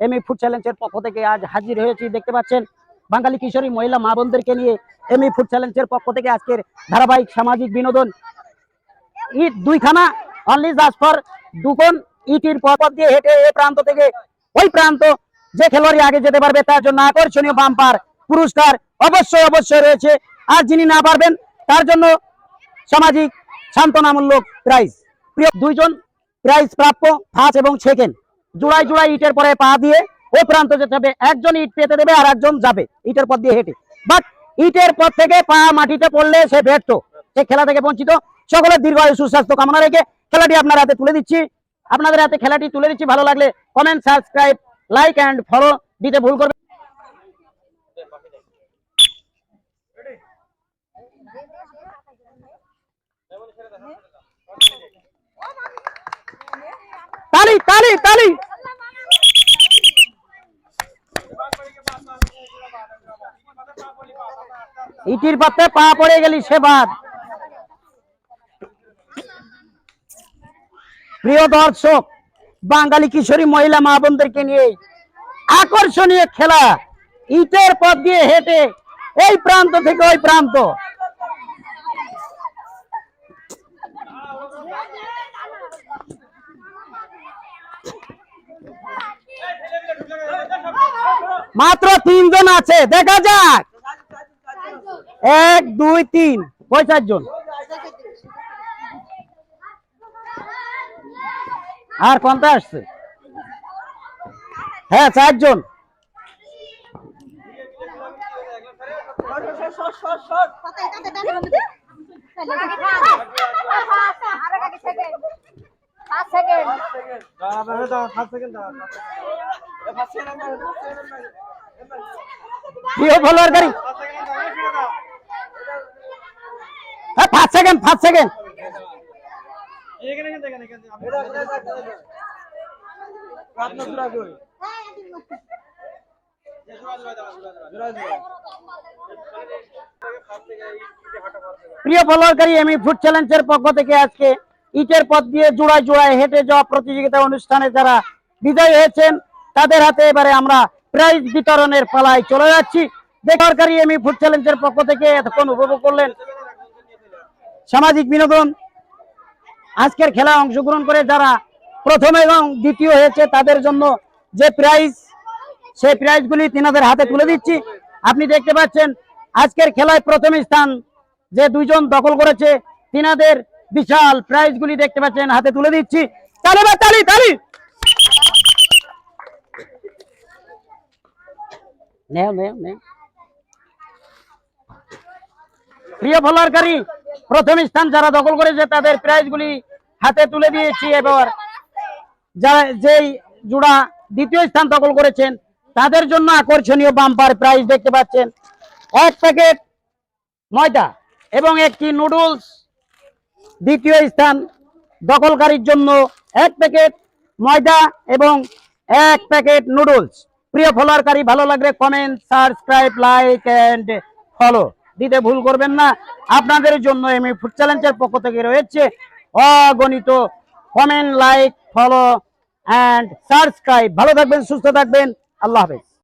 ME food চ্যালেঞ্জের পক্ষ থেকে আজ হাজির হয়েছি, দেখতে পাচ্ছেন? বাঙালি কিশোরী মহিলা মা বোনদেরকে নিয়ে এমই ফুড চ্যালেঞ্জের পক্ষ থেকে আজকের ধারাবাহিক সামাজিক বিনোদন। ইট দুইখানা অনলি জাস্ট ফর দুকোন ইটির পথ দিয়ে হেঁটে এ প্রান্ত থেকে ওই প্রান্ত যে খেলোয়াড়ই আগে যেতে পারবে, তার জন্য আকর্ষণীয় বাম্পার পুরস্কার অবশ্যই অবশ্যই রয়েছে। আর যিনি না পারবেন, তার জন্য সামাজিক সান্ত্বনামূলক প্রাইজ প্রিয় দুইজন প্রাইজ প্রাপ্য ফার্স্ট এবং সেকেন্ড জোড়ায় জোড়ায় ইটের পরে পা দিয়ে ও প্রান্ত যেতে হবে একজন ইট পেতে দেবে আর একজন যাবে ইটের পথ দিয়ে হেঁটে। বাট ইটের পথ থেকে পা মাটিতে পড়লে সে ব্যর্থ, সে খেলা থেকে বঞ্চিত। সকলের দীর্ঘায়ু সুস্বাস্থ্য কামনা রেখে খেলাটি আপনার হাতে তুলে দিচ্ছি। আপনাদের হাতে খেলাটি তুলে দিচ্ছি। ভালো লাগলে comment subscribe like and follow দিতে ভুল করবেন তালি তালি তালি। ইটির পাতে পা পড়ে গেলি সে প্রিয় দর্শক, বাঙালি কিশোরী মহিলা মা বোনদেরকে নিয়ে আকর্ষণীয় খেলা। ইটের পথ দিয়ে হেঁটে এই প্রান্ত থেকে ওই প্রান্ত। মাত্র তিনজন আছে দেখা যাক। এক দুই তিন ওই চারজন আর কোনটা আসছে? হ্যাঁ চারজন প্রিয় ফলোয়ার গাড়ি। হ্যাঁ সেকেন্ড সেকেন্ড প্রিয় ফলোয়ারকারী এমি ফুড চ্যালেঞ্জের পক্ষ থেকে আজকে ইটের পথ দিয়ে জোড়ায় জোড়ায় হেঁটে যাওয়া প্রতিযোগিতা অনুষ্ঠানে যারা বিজয়ী হয়েছেন তাদের হাতে এবারে আমরা প্রাইজ বিতরণের পালায় চলে যাচ্ছি। বেসরকারি এমি ফুড চ্যালেঞ্জের পক্ষ থেকে এতক্ষণ উপভোগ করলেন সামাজিক বিনোদন। আজকের খেলা অংশগ্রহণ করে যারা প্রথম এবং দ্বিতীয় হয়েছে, তাদের জন্য যে প্রাইজ সেই প্রাইজগুলি তিনাদের হাতে তুলে দিচ্ছি। আপনি দেখতে পাচ্ছেন, আজকের খেলায় প্রথম স্থান যে দুইজন দখল করেছে, তিনাদের বিশাল প্রাইজগুলি দেখতে পাচ্ছেন, হাতে তুলে দিচ্ছি। তালি বা তালি তালি! নেও নেও নেও প্রিয় ফলোয়ারকারী প্রথম স্থান যারা দখল করেছে, তাদের প্রাইজগুলি হাতে তুলে দিয়েছি এবার। যারা যেই জোড়া দ্বিতীয় স্থান দখল করেছেন, তাদের জন্য আকর্ষণীয় বাম্পার প্রাইজ দেখতে পাচ্ছেন। এক প্যাকেট ময়দা এবং একটি নুডলস দ্বিতীয় স্থান দখলকারীর জন্য এক প্যাকেট ময়দা এবং এক প্যাকেট নুডলস প্রিয় ফলোয়ারকারী, ভালো লাগলে comment subscribe like and follow দিতে ভুল করবেন না। আপনাদের জন্য এমএ ফুড চ্যালেঞ্জের পক্ষ থেকে রয়েছে অগণিত comment like follow and subscribe ভালো থাকবেন, সুস্থ থাকবেন। আল্লাহ হাফেজ।